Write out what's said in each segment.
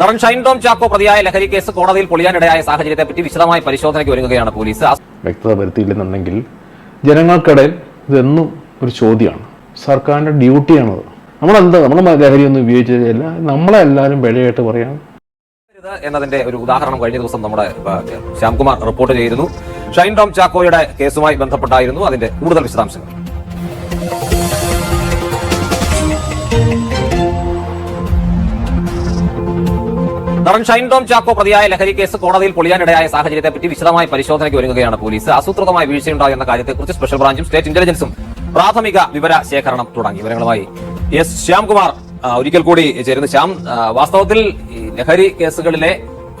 നടൻ ഷൈൻ ടോം ചാക്കോ പ്രതിയായ ലഹരി കേസ് കോടതിയിൽ പൊളിയാനിടയായ സാഹചര്യത്തെപ്പറ്റി വിശദമായ പരിശോധനയ്ക്ക് ഒരുങ്ങുകയാണ് പോലീസ്. വ്യക്തത വരുത്തിയില്ലെന്നുണ്ടെങ്കിൽ ജനങ്ങൾക്കിടയിൽ ഇതെന്നും ഒരു ചോദ്യമാണ്. സർക്കാരിന്റെ ഡ്യൂട്ടിയാണത്. നമ്മളെന്താ നമ്മൾ ലഹരിയൊന്നും ഉപയോഗിച്ചില്ല നമ്മളെ എല്ലാവരും വിലയായിട്ട് പറയാം. എന്നതിന്റെ ഒരു ഉദാഹരണം കഴിഞ്ഞ ദിവസം നമ്മുടെ ശ്യാംകുമാർ റിപ്പോർട്ട് ചെയ്തിരുന്നു. ഷൈൻ ടോം ചാക്കോയുടെ കേസുമായി ബന്ധപ്പെട്ടായിരുന്നു അതിന്റെ കൂടുതൽ വിശദാംശങ്ങൾ. നടൻ ഷൈൻ ടോം ചാക്കോ പ്രതിയായ ലഹരി കേസ് കോടതിയിൽ പൊളിയാനിടയായ സാഹചര്യത്തെപ്പറ്റി വിശദമായ പരിശോധനയ്ക്ക് ഒരുങ്ങുകയാണ് പോലീസ്. ആസൂത്രിതമായ വീഴ്ചയുണ്ടായെന്ന കാര്യത്തെ കാര്യത്തെക്കുറിച്ച് സ്പെഷ്യൽ ബ്രാഞ്ചും സ്റ്റേറ്റ് ഇന്റലിജൻസും പ്രാഥമിക വിവര ശേഖരണം തുടങ്ങി. വിവരങ്ങളുമായി എസ് ശ്യാംകുമാർ ഒരിക്കൽ കൂടി ചേരുന്നു. ശ്യാം വാസ്തവത്തിൽ ലഹരി കേസുകളിലെ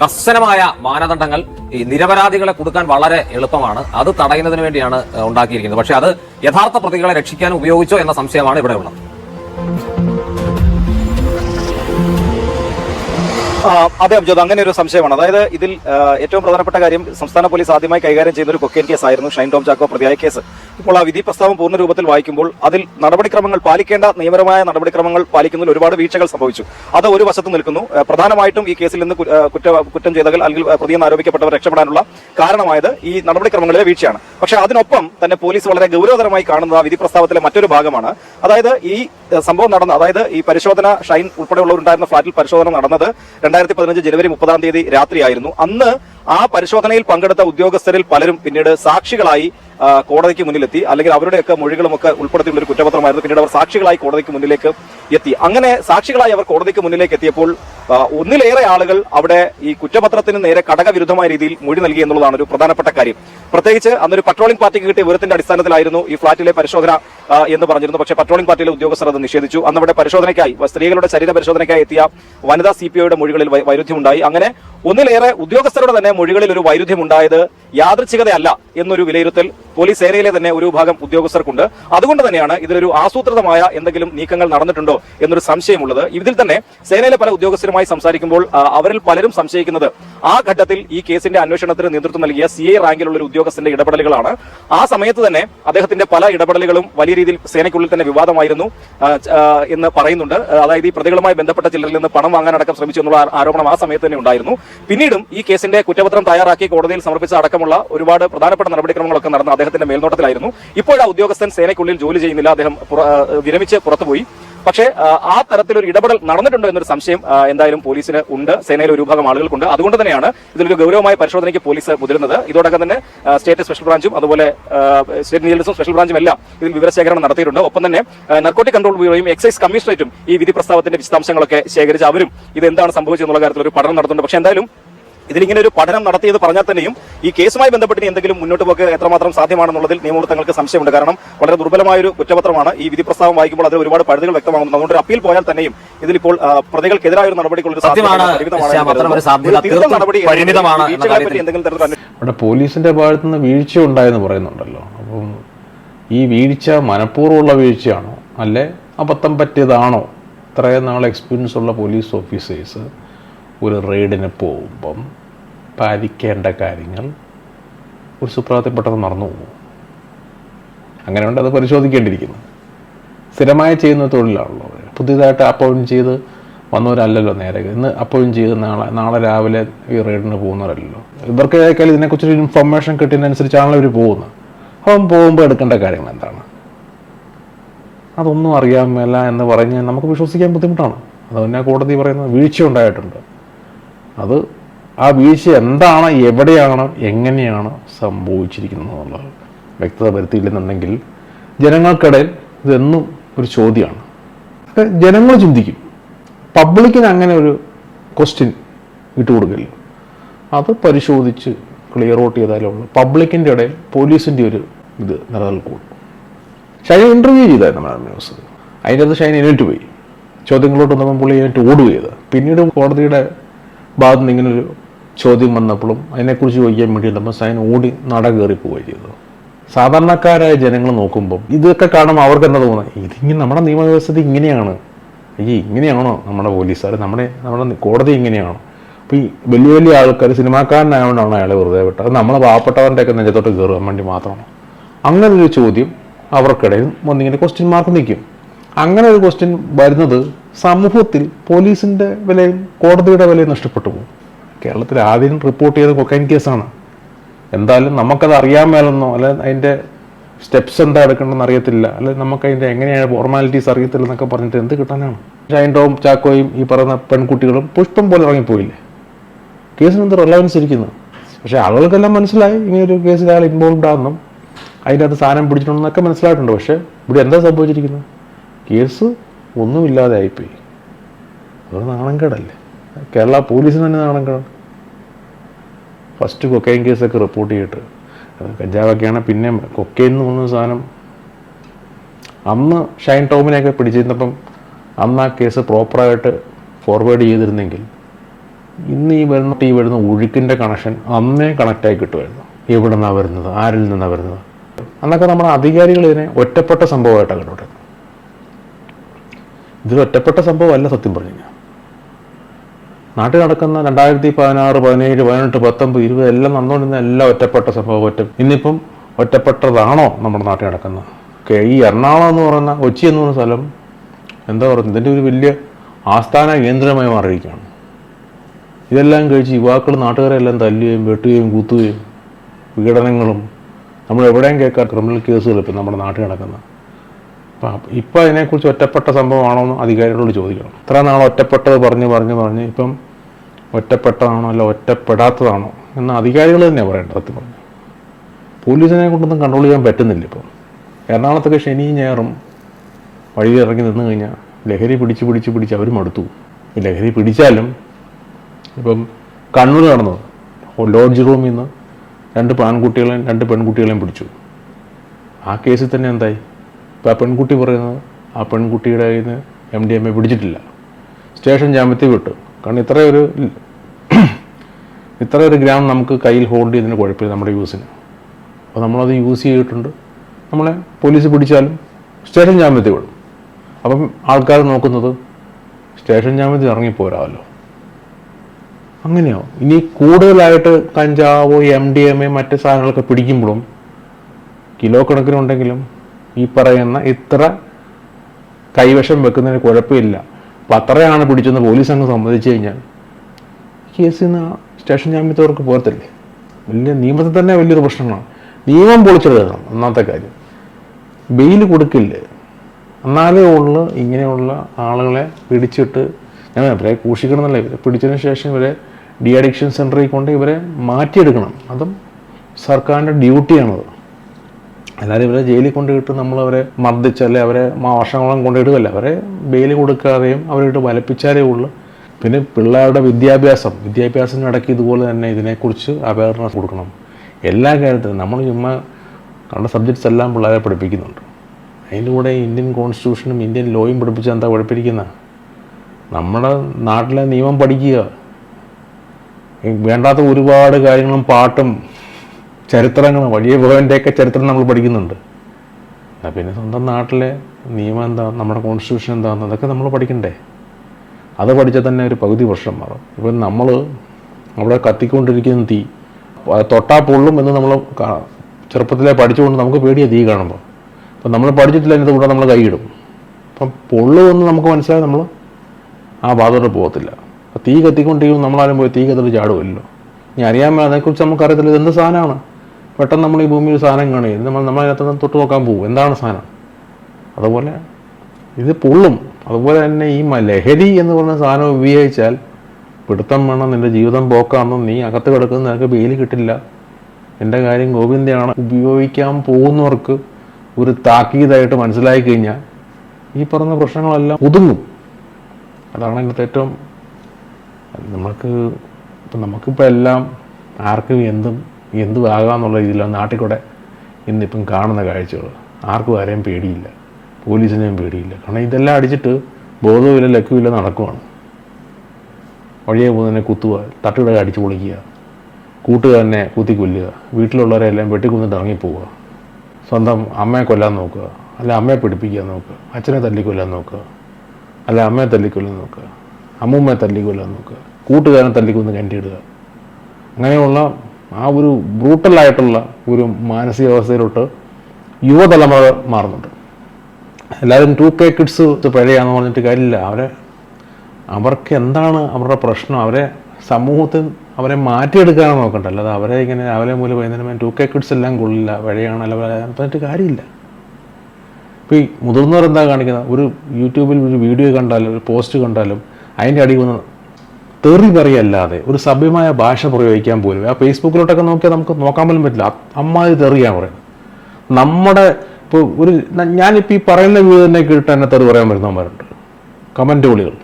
കർശനമായ മാനദണ്ഡങ്ങൾ ഈ നിരപരാധികളെ കൊടുക്കാൻ വളരെ എളുപ്പമാണ്. അത് തടയുന്നതിന് വേണ്ടിയാണ് ഉണ്ടാക്കിയിരിക്കുന്നത്. പക്ഷെ അത് യഥാർത്ഥ പ്രതികളെ രക്ഷിക്കാൻ ഉപയോഗിച്ചോ എന്ന സംശയമാണ് ഇവിടെ ഉള്ളത്. അതെ അബ്ജോദ് അങ്ങനെ ഒരു സംശയമാണ്. അതായത് ഇതിൽ ഏറ്റവും പ്രധാനപ്പെട്ട കാര്യം സംസ്ഥാന പോലീസ് ആദ്യമായി കൈകാര്യം ചെയ്യുന്ന ഒരു കൊക്കേൻ കേസായിരുന്നു ഷൈൻ ടോം ചാക്കോ പ്രതിയായ കേസ്. ഇപ്പോൾ ആ വിധി പ്രസ്താവം പൂർണ രൂപത്തിൽ വായിക്കുമ്പോൾ അതിൽ നടപടിക്രമങ്ങൾ പാലിക്കേണ്ട നിയമപരമായ നടപടിക്രമങ്ങൾ പാലിക്കുന്നതിൽ ഒരുപാട് വീഴ്ചകൾ സംഭവിച്ചു. അത് ഒരു വശത്ത് നിൽക്കുന്നു. പ്രധാനമായിട്ടും ഈ കേസിൽ നിന്ന് കുറ്റ കുറ്റം ചെയ്തകൾ അല്ലെങ്കിൽ പ്രതിയെന്ന് ആരോപിക്കപ്പെട്ടവർ രക്ഷപ്പെടാനുള്ള കാരണമായത് ഈ നടപടിക്രമങ്ങളിലെ വീഴ്ചയാണ്. പക്ഷേ അതിനൊപ്പം തന്നെ പോലീസ് വളരെ ഗൗരവതരമായി കാണുന്ന ആ വിധി പ്രസ്താവത്തിലെ മറ്റൊരു ഭാഗമാണ്. അതായത് ഈ സംഭവം നടന്ന അതായത് ഈ പരിശോധന ഷൈൻ ഉൾപ്പെടെയുള്ളവരുണ്ടായിരുന്ന ഫ്ളാറ്റിൽ പരിശോധന നടന്നത് രണ്ടായിരത്തി പതിനഞ്ച് ജനുവരി മുപ്പതാം തീയതി രാത്രിയായിരുന്നു. അന്ന് ആ പരിശോധനയിൽ പങ്കെടുത്ത ഉദ്യോഗസ്ഥരിൽ പലരും പിന്നീട് സാക്ഷികളായി കോടതിക്ക് മുന്നിലെത്തി. അല്ലെങ്കിൽ അവരുടെയൊക്കെ മൊഴികളുമൊക്കെ ഉൾപ്പെടുത്തിയുള്ള ഒരു കുറ്റപത്രമായിരുന്നു. പിന്നീട് അവർ സാക്ഷികളായി കോടതിക്ക് മുന്നിലേക്ക് എത്തി. അങ്ങനെ സാക്ഷികളായി അവർ കോടതിക്ക് മുന്നിലേക്ക് എത്തിയപ്പോൾ ഒന്നിലേറെ ആളുകൾ അവിടെ ഈ കുറ്റപത്രത്തിന് നേരെ കടകവിരുദ്ധമായ രീതിയിൽ മൊഴി നൽകി എന്നുള്ളതാണ് ഒരു പ്രധാനപ്പെട്ട കാര്യം. പ്രത്യേകിച്ച് അന്നൊരു പട്രോളിംഗ് പാർട്ടിക്ക് കിട്ടിയ വിവരത്തിന്റെ അടിസ്ഥാനത്തിലായിരുന്നു ഈ ഫ്ളാറ്റിലെ പരിശോധന എന്ന് പറഞ്ഞിരുന്നു. പക്ഷേ പട്രോളിംഗ് പാർട്ടിയിലെ ഉദ്യോഗസ്ഥർ അത് നിഷേധിച്ചു. അന്ന് അവിടെ പരിശോധനയ്ക്കായി സ്ത്രീകളുടെ ശരീര പരിശോധനയ്ക്കായി എത്തിയ വനിതാ സി പി ഒയുടെ മൊഴികളിൽ വൈരുദ്ധ്യമുണ്ടായി. അങ്ങനെ ഒന്നിലേറെ ഉദ്യോഗസ്ഥരുടെ തന്നെ മൊഴികളിൽ ഒരു വൈരുദ്ധ്യമുണ്ടായത് യാദൃച്ഛികതയല്ല. എന്നൊരു വിലയിരുത്തൽ പോലീസ് ഏരിയയിലെ തന്നെ ഒരു ഭാഗം ഉദ്യോഗസ്ഥർക്കുണ്ട്. അതുകൊണ്ട് തന്നെയാണ് ഇതിലൊരു ആസൂത്രിതമായ എന്തെങ്കിലും നീക്കങ്ങൾ നടന്നിട്ടുണ്ടോ എന്നൊരു സംശയമുള്ളത്. ഇതിൽ തന്നെ സേനയിലെ പല ഉദ്യോഗസ്ഥരുമായി സംസാരിക്കുമ്പോൾ അവരിൽ പലരും സംശയിക്കുന്നത് ആ ഘട്ടത്തിൽ ഈ കേസിന്റെ അന്വേഷണത്തിന് നേതൃത്വം നൽകിയ സി എ റാങ്കിലുള്ള ഒരു ഉദ്യോഗസ്ഥന്റെ ഇടപെടലുകളാണ്. ആ സമയത്ത് തന്നെ അദ്ദേഹത്തിന്റെ പല ഇടപെടലുകളും വലിയ രീതിയിൽ സേനയ്ക്കുള്ളിൽ തന്നെ വിവാദമായിരുന്നു എന്ന് പറയുന്നുണ്ട്. അതായത് ഈ പ്രതികളുമായി ബന്ധപ്പെട്ട ചിലരിൽ നിന്ന് പണം വാങ്ങാനടക്കം ശ്രമിച്ചു എന്നുള്ള ആരോപണം ആ സമയത്ത് തന്നെ ഉണ്ടായിരുന്നു. പിന്നീടും ഈ കേസിന്റെ കുറ്റപത്രം തയ്യാറാക്കി കോടതിയിൽ സമർപ്പിച്ച അടക്കമുള്ള ഒരുപാട് പ്രധാനപ്പെട്ട നടപടിക്രമങ്ങളൊക്കെ നടന്ന അദ്ദേഹത്തിന്റെ മേൽനോട്ടത്തിലായിരുന്നു. ഇപ്പോഴാ ഉദ്യോഗസ്ഥൻ സേനയ്ക്കുള്ളിൽ ജോലി ചെയ്യുന്നില്ല. അദ്ദേഹം വിരമിച്ച് പുറത്തുപോയി. പക്ഷേ ആ, തരത്തിലൊരു ഇടപെടൽ നടന്നിട്ടുണ്ടോ എന്നൊരു സംശയം എന്തായാലും പോലീസിന് ഉണ്ട്. സേനയിലെ ഒരു വിഭാഗം ആളുകൾക്കുണ്ട്. അതുകൊണ്ട് തന്നെയാണ് ഇതിലൊരു ഗൗരവമായ പരിശോധനയ്ക്ക് പോലീസ് മുതിരുന്നത്. ഇതോടൊപ്പം തന്നെ സ്റ്റേറ്റ് സ്പെഷ്യൽ ബ്രാഞ്ചും അതുപോലെ സ്റ്റേറ്റ് ഇന്റലിജൻസും സ്പെഷ്യൽ ബ്രാഞ്ചും എല്ലാം ഇതിൽ വിവരശേഖരണം നടത്തിയിട്ടുണ്ട്. ഒപ്പം തന്നെ നർക്കോട്ടിക് കൺട്രോൾ ബ്യൂറോയും എക്സൈസ് കമ്മീഷണറേറ്റും ഈ വിധി പ്രസ്താവത്തിന്റെ വിശദാംശങ്ങളൊക്കെ ശേഖരിച്ച് അവരും ഇത് എന്താണ് സംഭവിച്ചെന്നുള്ള കാര്യത്തിൽ ഒരു പഠനം നടത്തുന്നുണ്ട്. പക്ഷേ എന്തായാലും ഇതിലിങ്ങനെ ഒരു പഠനം നടത്തിയത് പറഞ്ഞാൽ തന്നെയും ഈ കേസുമായി ബന്ധപ്പെട്ട് എന്തെങ്കിലും മുന്നോട്ട് പോക്ക് എത്രമാത്രം സാധ്യമാണെന്നുള്ളതിൽ നിയമവൃത്തങ്ങൾക്ക് സംശയമുണ്ട്. കാരണം വളരെ ദുർബലമായ ഒരു കുറ്റപത്രമാണ് ഈ വിധി പ്രസ്താവം വായിക്കുമ്പോൾ അതിൽ ഒരുപാട് പഴുതുകൾ വ്യക്തമാകുന്നു അതുകൊണ്ട് ഒരു അപ്പീൽ പോയാൽ തന്നെയും ഇതിലിപ്പോൾ പ്രതികൾക്കെതിരായ ഒരു നടപടിക്കുള്ള അവിടെ പോലീസിന്റെ ഭാഗത്തു നിന്ന് വീഴ്ച ഉണ്ടായെന്ന് പറയുന്നുണ്ടല്ലോ. അപ്പം ഈ വീഴ്ച മനഃപൂർവമുള്ള വീഴ്ചയാണോ? അല്ലെ? അബദ്ധം പറ്റിയതാണോ? ഇത്രയും നാൾ എക്സ്പീരിയൻസ് ഉള്ള പോലീസ് ഓഫീസേഴ്സ് ഒരു റെയ്ഡിന് പോകുമ്പം പാലിക്കേണ്ട കാര്യങ്ങൾ ഒരു സുപ്രഭാതത്തിൽ പെട്ടെന്ന് മറന്നു പോകും. അങ്ങനെയുണ്ട് അത് പരിശോധിക്കേണ്ടിയിരിക്കുന്നു. സ്ഥിരമായി ചെയ്യുന്ന തൊഴിലാണല്ലോ പുതിയതായിട്ട് അപ്പോയിന്റ് ചെയ്ത് വന്നവരല്ലല്ലോ നേരെ. ഇന്ന് അപ്പോയിന്റ് ചെയ്ത് നാളെ നാളെ രാവിലെ ഈ റെയ്ഡിന് പോകുന്നവരല്ലോ ഇവർക്ക് ഏതായാലും ഇതിനെക്കുറിച്ചൊരു ഇൻഫർമേഷൻ കിട്ടിയതിനനുസരിച്ചാണല്ലോ ഇവർ പോകുന്നത്. അപ്പം പോകുമ്പോൾ എടുക്കേണ്ട കാര്യങ്ങൾ എന്താണ്? അതൊന്നും അറിയാൻ മേല എന്ന് പറഞ്ഞ് നമുക്ക് വിശ്വസിക്കാൻ ബുദ്ധിമുട്ടാണ്. അത് തന്നെ കോടതി പറയുന്നത് വീഴ്ച ഉണ്ടായിട്ടുണ്ട് അത് ആ വീഴ്ച എന്താണ് എവിടെയാണ് എങ്ങനെയാണ് സംഭവിച്ചിരിക്കുന്നത് എന്നുള്ളത് വ്യക്തത വരുത്തിയില്ലെന്നുണ്ടെങ്കിൽ ജനങ്ങൾക്കിടയിൽ ഇതെന്നും ഒരു ചോദ്യമാണ്. ജനങ്ങൾ ചിന്തിക്കും. പബ്ലിക്കിന് അങ്ങനെ ഒരു ക്വസ്റ്റ്യൻ ഇട്ടുകൊടുക്കില്ല അത് പരിശോധിച്ച് ക്ലിയർ ഔട്ട് ചെയ്താലേ ഉള്ളൂ. പബ്ലിക്കിന്റെ ഇടയിൽ പോലീസിന്റെ ഒരു ഇത് നിലനിൽക്കുള്ളൂ. ഷൈൻ ഇന്റർവ്യൂ ചെയ്തായിരുന്നു മാഡം ന്യൂസ്. അതിന്റെ അത് ഷൈൻ എനിട്ട് പോയി. ചോദ്യങ്ങളോട്ട് വന്നപ്പോൾ പുള്ളി എനിട്ട് ഓടുകയത് പിന്നീട് കോടതിയുടെ ഭാഗത്ത് നിന്ന് ഇങ്ങനൊരു ചോദ്യം വന്നപ്പോഴും അതിനെക്കുറിച്ച് ചോദിക്കാൻ വേണ്ടി നമ്മൾ സൈൻ ഓടി നട കയറി പോവുകയും ചെയ്തു. സാധാരണക്കാരായ ജനങ്ങൾ നോക്കുമ്പോൾ ഇതൊക്കെ കാണുമ്പോൾ അവർക്ക് എന്താ തോന്നുന്നത്? ഇതിങ്ങനെ നമ്മുടെ നിയമവ്യവസ്ഥ ഇങ്ങനെയാണ്. ഈ ഇങ്ങനെയാണോ നമ്മുടെ പോലീസുകാർ നമ്മുടെ നമ്മുടെ കോടതി ഇങ്ങനെയാണോ? അപ്പോൾ ഈ വലിയ വലിയ ആൾക്കാർ സിനിമാക്കാരനായതുകൊണ്ടാണ് അയാളെ വെറുതെ വിട്ടത്. അത് നമ്മളെ പാവപ്പെട്ടവന്റെയൊക്കെ നെഞ്ചത്തോട്ട് കയറുവാൻ വേണ്ടി മാത്രമാണ്. അങ്ങനെ ഒരു ചോദ്യം അവർക്കിടയിൽ വന്നിങ്ങനെ ക്വസ്റ്റ്യൻ മാർക്ക് നിൽക്കും. അങ്ങനെ ഒരു ക്വസ്റ്റ്യൻ വരുന്നത് സമൂഹത്തിൽ പോലീസിന്റെ വിലയും കോടതിയുടെ വിലയും നഷ്ടപ്പെട്ടു പോകും. കേരളത്തിൽ ആദ്യം റിപ്പോർട്ട് ചെയ്ത കൊക്കൈൻ കേസാണ് എന്തായാലും നമുക്കത് അറിയാൻ മേലെന്നോ അല്ലെ അതിന്റെ സ്റ്റെപ്സ് എന്താ എടുക്കണമെന്ന് അറിയത്തില്ല അല്ലെ നമുക്ക് അതിന്റെ എങ്ങനെയാണ് ഫോർമാലിറ്റീസ് അറിയത്തില്ല എന്നൊക്കെ പറഞ്ഞിട്ട് എന്ത് കിട്ടാനാണ്? ഷൈൻഡോവും ചാക്കോയും ഈ പറയുന്ന പെൺകുട്ടികളും പുഷ്പം പോലെ ഇറങ്ങിപ്പോയില്ലേ? കേസിന് എന്ത് റിലവൻസ് ഇരിക്കുന്നു? പക്ഷേ ആളുകൾക്കെല്ലാം മനസ്സിലായി ഇങ്ങനെ ഒരു കേസിൽ അയാൾ ഇൻവോൾവ് ആണെന്നും അതിന്റെ അത് സാധനം പിടിച്ചിട്ടുണ്ടെന്നൊക്കെ മനസ്സിലായിട്ടുണ്ട്. പക്ഷേ ഇവിടെ എന്താ സംഭവിച്ചിരിക്കുന്നത്? കേസ് ഒന്നുമില്ലാതെ ആയിപ്പോയി. അതൊരു നാണംകേടല്ലേ? കേരള പോലീസിന് തന്നെ നാണംകേടാണ് ഫസ്റ്റ് കൊക്കൈൻ കേസൊക്കെ റിപ്പോർട്ട് ചെയ്തിട്ട്. കഞ്ചാവൊക്കെയാണ് പിന്നെ കൊക്കൈൻ എന്ന് പറഞ്ഞ സാധനം. അന്ന് ഷൈൻ ടോമിനെയൊക്കെ പിടിച്ചിരുന്നപ്പം അന്ന് ആ കേസ് പ്രോപ്പറായിട്ട് ഫോർവേഡ് ചെയ്തിരുന്നെങ്കിൽ ഇന്ന് ഈ വരുന്ന ഈ വരുന്ന ഒഴുക്കിന്റെ കണക്ഷൻ അന്നേ കണക്റ്റായി കിട്ടുമായിരുന്നു. എവിടെ നിന്നാണ് വരുന്നത്? ആരിൽ നിന്നാണ് വരുന്നത്? അന്നൊക്കെ നമ്മുടെ അധികാരികൾ ഇതിനെ ഒറ്റപ്പെട്ട സംഭവമായിട്ടാണ് കണ്ടുകൊണ്ടിരുന്നത് ഇതൊരു ഒറ്റപ്പെട്ട സംഭവമല്ല സത്യം പറഞ്ഞു കഴിഞ്ഞാൽ നാട്ടിൽ നടക്കുന്ന രണ്ടായിരത്തി പതിനാറ് പതിനേഴ് പതിനെട്ട് പത്തൊമ്പത് ഇരുപത് എല്ലാം നടന്നുകൊണ്ടിരുന്ന എല്ലാം ഒറ്റപ്പെട്ട സംഭവം ഒറ്റ ഇന്നിപ്പം ഒറ്റപ്പെട്ടതാണോ നമ്മുടെ നാട്ടിൽ നടക്കുന്നത്? ഓക്കെ ഈ എറണാകുളം എന്ന് പറയുന്ന കൊച്ചി എന്ന് പറയുന്ന സ്ഥലം എന്താ പറയുന്നത്? ഇതിന്റെ ഒരു വലിയ ആസ്ഥാന കേന്ദ്രമായി മാറിയിരിക്കുകയാണ്. ഇതെല്ലാം കഴിച്ച് യുവാക്കൾ നാട്ടുകാരെല്ലാം തല്ലുകയും വെട്ടുകയും കുത്തുകയും പീഡനങ്ങളും നമ്മൾ എവിടെയും കേൾക്കാത്ത ക്രിമിനൽ കേസുകൾ ഇപ്പം നമ്മുടെ നാട്ടിൽ നടക്കുന്ന അപ്പം ഇപ്പം അതിനെക്കുറിച്ച് ഒറ്റപ്പെട്ട സംഭവമാണോ എന്ന് അധികാരികളോട് ചോദിക്കണം. ഇത്ര നാൾ ഒറ്റപ്പെട്ടത് പറഞ്ഞ് പറഞ്ഞ് പറഞ്ഞ് ഇപ്പം ഒറ്റപ്പെട്ടതാണോ അല്ല ഒറ്റപ്പെടാത്തതാണോ എന്ന് അധികാരികൾ തന്നെ പറയേണ്ടത് സത്യം പറഞ്ഞു പോലീസിനെ കൊണ്ടൊന്നും കൺട്രോൾ ചെയ്യാൻ പറ്റുന്നില്ല ഇപ്പം. എറണാകുളത്തൊക്കെ ശനിയും ഞായറും വഴിയിൽ ഇറങ്ങി നിന്ന് കഴിഞ്ഞാൽ ലഹരി പിടിച്ച് പിടിച്ച് പിടിച്ച് അവർ മടുത്തു. ലഹരി പിടിച്ചാലും ഇപ്പം കണ്ണൂർ നടന്നത് ലോഡ്ജ് റൂമിൽ നിന്ന് രണ്ട് ആൺകുട്ടികളെയും രണ്ട് പെൺകുട്ടികളെയും പിടിച്ചു. ആ കേസിൽ തന്നെ എന്തായി? ഇപ്പം ആ പെൺകുട്ടി പറയുന്നത് ആ പെൺകുട്ടിയുടെ കയ്യിൽ നിന്ന് എം ഡി എം എ പിടിച്ചിട്ടില്ല. സ്റ്റേഷൻ ജാമ്യത്തിൽ വിട്ടു. കാരണം ഇത്രയൊരു ഇത്രയൊരു ഗ്രാം നമുക്ക് കയ്യിൽ ഹോൾഡ് ചെയ്തതിന് കുഴപ്പമില്ല നമ്മുടെ യൂസിന്. അപ്പോൾ നമ്മളത് യൂസ് ചെയ്തിട്ടുണ്ട്. നമ്മളെ പോലീസ് പിടിച്ചാലും സ്റ്റേഷൻ ജാമ്യത്തിൽ വിടും. അപ്പം ആൾക്കാർ നോക്കുന്നത് സ്റ്റേഷൻ ജാമ്യത്തിൽ ഇറങ്ങിപ്പോരാമല്ലോ അങ്ങനെയോ? ഇനി കൂടുതലായിട്ട് കഞ്ചാവോ എം ഡി എം എ മറ്റ് സാധനങ്ങളൊക്കെ പിടിക്കുമ്പോഴും കിലോ കണക്കിനുണ്ടെങ്കിലും ഈ പറയുന്ന ഇത്ര കൈവശം വെക്കുന്നതിന് കുഴപ്പമില്ല. പത്രയാണ് പിടിച്ചെന്ന് പോലീസ് അങ്ങ് സമ്മതിച്ചു കഴിഞ്ഞാൽ. കേസിൽ നിന്ന് സ്റ്റേഷൻ ജാമ്യത്തവർക്ക് പോകത്തില്ലേ വലിയ നിയമത്തിൽ തന്നെ വലിയൊരു പ്രശ്നങ്ങളാണ് നിയമം പൊളിച്ചെടുക്കണം ഒന്നാമത്തെ കാര്യം. ബെയിൽ കൊടുക്കില്ലേ? എന്നാലേ ഉള്ളു ഇങ്ങനെയുള്ള ആളുകളെ പിടിച്ചിട്ട് ഞാൻ ഇവരെ കൂഷിക്കണമെന്നല്ല ഇവരെ പിടിച്ചതിന് ശേഷം ഇവരെ ഡി അഡിക്ഷൻ സെന്ററിൽ കൊണ്ട് ഇവരെ മാറ്റിയെടുക്കണം. അതും സർക്കാരിന്റെ ഡ്യൂട്ടിയാണത്. അല്ലാതെ ഇവരെ ജയിലിൽ കൊണ്ടുപോയിട്ട് നമ്മളവരെ അല്ലെ അവരെ വർഷങ്ങളും വർഷങ്ങളോളം കൊണ്ടിടുകയല്ല അവരെ ബെയിൽ കൊടുക്കാതെയും അവരായിട്ട് വലപ്പിച്ചാലേ ഉള്ളൂ. പിന്നെ പിള്ളേരുടെ വിദ്യാഭ്യാസം. വിദ്യാഭ്യാസത്തിനിടയ്ക്ക് ഇതുപോലെ തന്നെ ഇതിനെക്കുറിച്ച് അവയർനെസ് കൊടുക്കണം. എല്ലാ കാര്യത്തിലും നമ്മൾ ചുമ്മാ നമ്മുടെ സബ്ജക്ട്സ് എല്ലാം പിള്ളേരെ പഠിപ്പിക്കുന്നുണ്ട്. അതിന്റെ കൂടെ ഇന്ത്യൻ കോൺസ്റ്റിറ്റ്യൂഷനും ഇന്ത്യൻ ലോയും പഠിപ്പിച്ചാൽ എന്താ കുഴപ്പിക്കുന്ന നമ്മുടെ നാട്ടിലെ നിയമം പഠിക്കുക. വേണ്ടാത്ത ഒരുപാട് കാര്യങ്ങളും പാട്ടും ചരിത്രങ്ങളും വലിയ പോയന്റെയൊക്കെ ചരിത്രം നമ്മൾ പഠിക്കുന്നുണ്ട്. പിന്നെ സ്വന്തം നാട്ടിലെ നിയമം എന്താ നമ്മുടെ കോൺസ്റ്റിറ്റ്യൂഷൻ എന്താണെന്ന് അതൊക്കെ നമ്മൾ പഠിക്കണ്ടേ? അത് പഠിച്ചാൽ തന്നെ ഒരു പകുതി വർഷം മാറും. ഇപ്പം നമ്മൾ അവിടെ കത്തിക്കൊണ്ടിരിക്കുന്ന തീ തൊട്ടാ പൊള്ളും എന്ന് നമ്മൾ ചെറുപ്പത്തിലെ പഠിച്ചുകൊണ്ട് നമുക്ക് പേടിയാണ് തീ കാണുമ്പോൾ. അപ്പം നമ്മൾ പഠിച്ചിട്ടില്ല അതിന്റെ കൂടെ നമ്മൾ കൈയിടും. അപ്പം പൊള്ളുമെന്ന് നമുക്ക് മനസ്സിലായി നമ്മൾ ആ ഭാഗത്തോട്ട് പോകത്തില്ല. അപ്പം തീ കത്തിക്കൊണ്ടിരിക്കുമ്പോൾ നമ്മളാരും പോയി തീ കത്തിട്ട് ചാടുമല്ലോ ഇനി അറിയാൻ അതിനെക്കുറിച്ച് നമുക്കറിയത്തില്ല ഇതെന്ത് സാധനമാണ്? പെട്ടെന്ന് നമ്മൾ ഈ ഭൂമിയിൽ സാധനം കാണുകയും നമ്മൾ നമ്മളതിനകത്ത് തൊട്ട് നോക്കാൻ പോകും എന്താണ് സാധനം? അതുപോലെ ഇത് പൊള്ളും. അതുപോലെ തന്നെ ഈ ലഹരി എന്ന് പറയുന്ന സാധനം ഉപയോഗിച്ചാൽ പിടുത്തം വേണം. നിന്റെ ജീവിതം പോക്കാണെന്നും നീ അകത്ത് കിടക്കുന്ന നിനക്ക് ബെയിൽ കിട്ടില്ല. എന്റെ കാര്യം ഗോവിന്ദയാണ്. ഉപയോഗിക്കാൻ പോകുന്നവർക്ക് ഒരു താക്കീതായിട്ട് മനസ്സിലാക്കി കഴിഞ്ഞാൽ ഈ പറഞ്ഞ പ്രശ്നങ്ങളെല്ലാം ഒതുങ്ങും. അതാണ് ഇന്നത്തെ ഏറ്റവും നമുക്ക് ഇപ്പം നമുക്കിപ്പോൾ എല്ലാം ആർക്കും എന്തും എന്തും ആകാമെന്നുള്ള രീതിയിലാണ് നാട്ടിൽ കൂടെ ഇന്നിപ്പം കാണുന്ന കാഴ്ചകൾ. ആർക്കും ആരെയും പേടിയില്ല. പോലീസിനെയും പേടിയില്ല. കാരണം ഇതെല്ലാം അടിച്ചിട്ട് ബോധവുമില്ല ലക്കുമില്ല നടക്കുവാണ്. വഴിയെ പോകുന്നതിനെ കുത്തുക തട്ടുകട അടിച്ചു പൊളിക്കുക കൂട്ടുകാരനെ കുത്തി കൊല്ലുക വീട്ടിലുള്ളവരെ എല്ലാം വെട്ടിക്കുന്നിട്ട് ഇറങ്ങിപ്പോവുക സ്വന്തം അമ്മയെ കൊല്ലാൻ നോക്കുക അല്ല അമ്മയെ പിടിപ്പിക്കാൻ നോക്കുക അച്ഛനെ തല്ലിക്കൊല്ലാൻ നോക്കുക അല്ല അമ്മയെ തല്ലിക്കൊല്ലാൻ നോക്കുക അമ്മൂമ്മയെ തല്ലിക്കൊല്ലാൻ നോക്കുക കൂട്ടുകാരനെ തല്ലിക്കൊന്ന് കണ്ടിടുക അങ്ങനെയുള്ള ആ ഒരു ബ്രൂട്ടലായിട്ടുള്ള ഒരു മാനസികാവസ്ഥയിലോട്ട് യുവതലമുറ മാറുന്നുണ്ട്. എല്ലാവരും ടു കെ കിഡ്സ് പഴയാന്ന് പറഞ്ഞിട്ട് കാര്യമില്ല. അവരെ അവർക്ക് എന്താണ് അവരുടെ പ്രശ്നം? അവരെ സമൂഹത്തിൽ അവരെ മാറ്റിയെടുക്കാനാണ് നോക്കണ്ട അല്ലാതെ അവരെ ഇങ്ങനെ അവരെ മൂലം വൈകുന്നേരം ടു കെ കിഡ്സ് എല്ലാം കൊള്ളില്ല. വഴയാണ് അല്ല പറഞ്ഞിട്ട് കാര്യമില്ല. ഇപ്പോൾ ഈ മുതിർന്നവർ എന്താ കാണിക്കുന്നത്? ഒരു യൂട്യൂബിൽ ഒരു വീഡിയോ കണ്ടാലും ഒരു പോസ്റ്റ് കണ്ടാലും അതിന്റെ അടിയിൽ വന്ന് തെറി പറയല്ലാതെ ഒരു സഭ്യമായ ഭാഷ പ്രയോഗിക്കാൻ പോലും ആ ഫേസ്ബുക്കിലോട്ടൊക്കെ നോക്കിയാൽ നമുക്ക് നോക്കാൻ പോലും പറ്റില്ല. അമ്മാതിരി തെറിയാ പറയുന്നത്. നമ്മുടെ ഇപ്പോൾ ഒരു ഞാനിപ്പോൾ ഈ പറയുന്ന വീട് തന്നെ കേട്ട് എന്നെ തെറി പറയാൻ വരുന്നവന്മാരുണ്ട് കമന്റ് വിളികൾ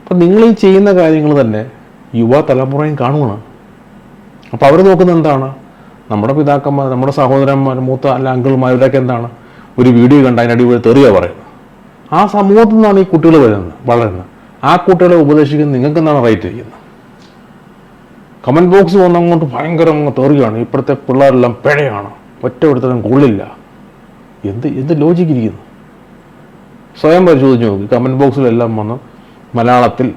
അപ്പം നിങ്ങൾ ഈ ചെയ്യുന്ന കാര്യങ്ങൾ തന്നെ യുവ തലമുറയും കാണുകയാണ് അപ്പോൾ അവർ നോക്കുന്നത് എന്താണ്? നമ്മുടെ പിതാക്കന്മാർ നമ്മുടെ സഹോദരന്മാർ മൂത്ത അല്ല അങ്കിൾമാർ ഇവരൊക്കെ എന്താണ്? ഒരു വീഡിയോ കണ്ട അതിനടി തെറിയാ തെറിയ പറയുന്നത്. ആ സമൂഹത്തിൽ നിന്നാണ് ഈ കുട്ടികൾ വരുന്നത് വളരുന്നത്. ആ കുട്ടികളെ ഉപദേശിക്കുന്നത് നിങ്ങൾക്ക് എന്താണ് റൈറ്റ് ചെയ്യുന്നത് കമന്റ് ബോക്സ് വന്ന് അങ്ങോട്ട് ഭയങ്കര അങ്ങ് തെറിയാണ്. ഇപ്പോഴത്തെ പിള്ളേരെല്ലാം പിഴയാണ്. ഒറ്റ ഒരുത്തരം കൊള്ളില്ല. എന്ത് എന്ത് ലോജിക്ക് ഇരിക്കുന്നു? സ്വയം പരിശോധിച്ച് നോക്കി. കമന്റ് ബോക്സിലെല്ലാം വന്ന് മലയാളത്തിൽ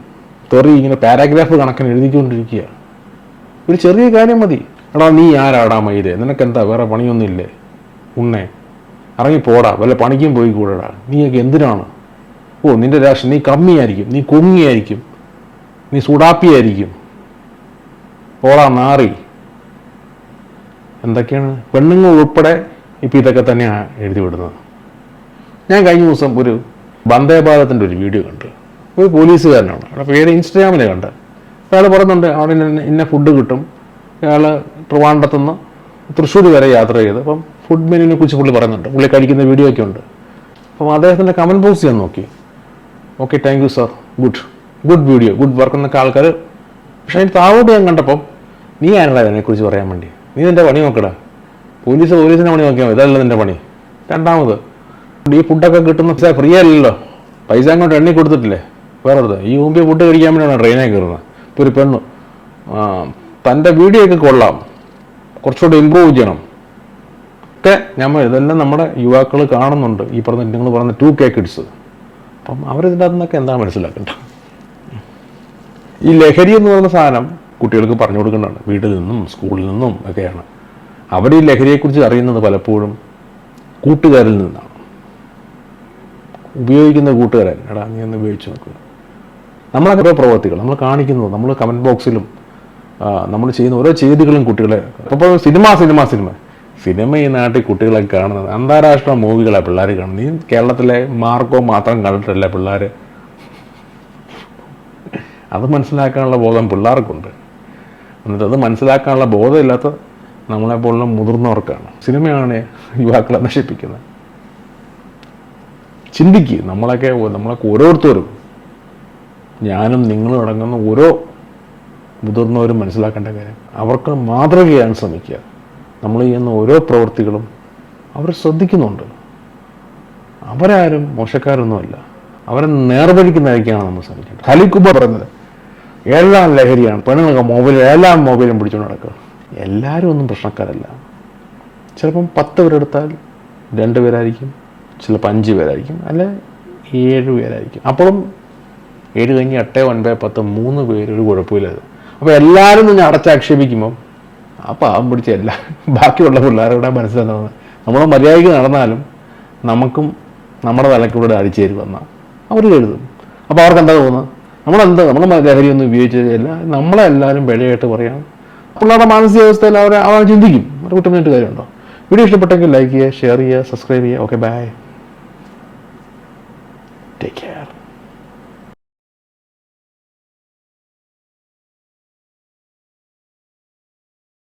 തെറി ഇങ്ങനെ പാരാഗ്രാഫ് കണക്കിന് എഴുതിക്കൊണ്ടിരിക്കുക ഒരു ചെറിയ കാര്യം മതി. എടാ നീ ആരാടാ മയിലേ നിനക്കെന്താ? വേറെ പണിയൊന്നുമില്ലേ? ഉണ്ണേ. ഇറങ്ങി പോടാ വല്ല പണിക്കും പോയി കൂടടാ നീയൊക്കെ എന്തിനാണ്? ഓ നിന്റെ രാഷ്ട്രം നീ കമ്മിയായിരിക്കും നീ കുങ്ങിയായിരിക്കും നീ സുഡാപ്പിയായിരിക്കും പോടാ നാറി എന്തൊക്കെയാണ്? പെണ്ണുങ്ങൾ ഉൾപ്പെടെ ഇപ്പം ഇതൊക്കെ തന്നെയാണ് എഴുതി വിടുന്നത്. ഞാൻ കഴിഞ്ഞ ദിവസം ഒരു വന്ദേ ഒരു വീഡിയോ കണ്ടു. ഒരു പോലീസുകാരനാണ്. അവിടെ പേര് ഇൻസ്റ്റാഗ്രാമിൽ കണ്ട്. അയാൾ പറയുന്നുണ്ട് അവിടെ ഇന്ന ഇന്ന ഫുഡ് കിട്ടും. അയാൾ ട്രിവാൻഡത്തുനിന്ന് തൃശ്ശൂർ വരെ യാത്ര ചെയ്ത്. അപ്പം ഫുഡ് മെനുവിനെ കുറിച്ച് പുള്ളി പറയുന്നുണ്ട്. പുള്ളി കഴിക്കുന്ന വീഡിയോ ഒക്കെ ഉണ്ട്. അപ്പം അദ്ദേഹത്തിന്റെ കമന്റ് ബോക്സ് ഞാൻ നോക്കി. Okay thank you sir good good video good work എന്നൊക്കെ ആൾക്കാർ പക്ഷേ അതിന് താഴോട്ട് ഞാൻ കണ്ടപ്പം നീ ആരടാ ഇതിനെക്കുറിച്ച് പറയാൻ വേണ്ടി? നീ നിന്റെ പണി നോക്കടാ. പോലീസ് പോലീസിന്റെ പണി നോക്കിയാൽ മതി. ഇതല്ല നിന്റെ പണി. രണ്ടാമത് ഈ ഫുഡൊക്കെ കിട്ടുന്ന പൈസ ഫ്രീ അല്ലല്ലോ. പൈസ അങ്ങോട്ട് എണ്ണി കൊടുത്തിട്ടില്ലേ? വേറെ അത് ഈ മുമ്പേ ഫുഡ് കഴിക്കാൻ വേണ്ടിയാണ് ട്രെയിനിൽ കയറുന്നത്. ഇപ്പോൾ ഒരു പെണ്ണ് തന്റെ വീഡിയോ ഒക്കെ കൊള്ളാം. കുറച്ചുകൂടി ഇമ്പ്രൂവ് ചെയ്യണം. ഒക്കെ നമ്മൾ ഇതെല്ലാം നമ്മുടെ യുവാക്കൾ കാണുന്നുണ്ട്. ഈ പറഞ്ഞ നിങ്ങൾ പറഞ്ഞ ടു കെ കിഡ്സ് അപ്പം അവരിതിന്റെ അകത്ത് എന്താ മനസ്സിലാക്കേണ്ടത്? ഈ ലഹരി എന്ന് പറയുന്ന സാധനം കുട്ടികൾക്ക് പറഞ്ഞു കൊടുക്കേണ്ടതാണ്. വീട്ടിൽ നിന്നും സ്കൂളിൽ നിന്നും ഒക്കെയാണ്. അവർ ഈ ലഹരിയെക്കുറിച്ച് അറിയുന്നത് പലപ്പോഴും കൂട്ടുകാരിൽ നിന്നാണ്. ഉപയോഗിക്കുന്ന കൂട്ടുകാരൻ എടാ നീ ഒന്ന് ഉപയോഗിച്ച് നോക്കുക നമ്മളൊക്കെ ഓരോ പ്രവർത്തികൾ നമ്മൾ കാണിക്കുന്നത് നമ്മൾ കമന്റ് ബോക്സിലും നമ്മൾ ചെയ്യുന്ന ഓരോ ചെയ്തികളും കുട്ടികളെ അപ്പോൾ സിനിമ സിനിമ സിനിമ. സിനിമ ഈ നാട്ടിൽ കുട്ടികളെ കാണുന്നത്. അന്താരാഷ്ട്ര മൂവികളാണ് പിള്ളേർ കാണുന്നത്. ഈ കേരളത്തിലെ മാർക്കോ മാത്രം കണ്ടിട്ടില്ല പിള്ളേർ അത് മനസ്സിലാക്കാനുള്ള ബോധം പിള്ളേർക്കുണ്ട്. എന്നിട്ട് അത് മനസ്സിലാക്കാനുള്ള ബോധമില്ലാത്ത നമ്മളെപ്പോലുള്ള മുതിർന്നവർക്കാണ്. സിനിമയാണ് യുവാക്കളെ നശിപ്പിക്കുന്നത്. ചിന്തിക്കുക നമ്മളൊക്കെ നമ്മളൊക്കെ ഓരോരുത്തരും ഞാനും നിങ്ങളും അടങ്ങുന്ന ഓരോ മുതിർന്നവരും മനസ്സിലാക്കേണ്ട കാര്യം. അവർക്ക് മാതൃകയാൻ ശ്രമിക്കുക. നമ്മൾ ചെയ്യുന്ന ഓരോ പ്രവൃത്തികളും അവർ ശ്രദ്ധിക്കുന്നുണ്ട്. അവരാരും മോശക്കാരൊന്നുമല്ല. അവരെ നേർവഴിക്ക് നയിക്കാനാണ് നമ്മൾ ശ്രമിക്കുന്നത് ഖലിക്കുബ പറയുന്നത് എല്ലാം ലഹരിയാണ് പെണ്ണുങ്ങൾക്ക് മൊബൈൽ എല്ലാം മൊബൈലും പിടിച്ചുകൊണ്ട് നടക്കുക. എല്ലാവരും ഒന്നും പ്രശ്നക്കാരല്ല. ചിലപ്പം പത്ത് പേരെടുത്താൽ രണ്ട് പേരായിരിക്കും ചിലപ്പോൾ അഞ്ച് പേരായിരിക്കും അല്ലെ ഏഴ് പേരായിരിക്കും. അപ്പോഴും ഏഴ് കഴിഞ്ഞ് എട്ട് ഒൻപത് പത്ത് മൂന്ന് പേര് ഒരു കുഴപ്പമില്ല. അപ്പോൾ എല്ലാവരും നിങ്ങൾ അടച്ചാക്ഷേപിക്കുമ്പം ആ പാവം പിടിച്ച എല്ലാ ബാക്കിയുള്ള പിള്ളേരുടെ മനസ്സിലെന്താണ് നമ്മൾ മര്യാദയ്ക്ക് നടന്നാലും നമുക്കും നമ്മുടെ തലക്കൂടെ അടിച്ചേരി വന്നാൽ അവർ എഴുതും. അപ്പോൾ അവർക്ക് എന്താ തോന്നുന്നത്? നമ്മളെന്താ നമ്മൾ ലഹരിയൊന്നും നമ്മളെ നമ്മളെല്ലാവരും പിഴയായിട്ട് പറയണം പിള്ളേരുടെ മാനസികാവസ്ഥയിൽ അവർ അവർ ചിന്തിക്കും. അവർ കുറ്റം കാര്യമുണ്ടോ? വീഡിയോ ഇഷ്ടപ്പെട്ടെങ്കിൽ ലൈക്ക് ചെയ്യുക ഷെയർ ചെയ്യുക സബ്സ്ക്രൈബ് ചെയ്യുക. Okay bye take care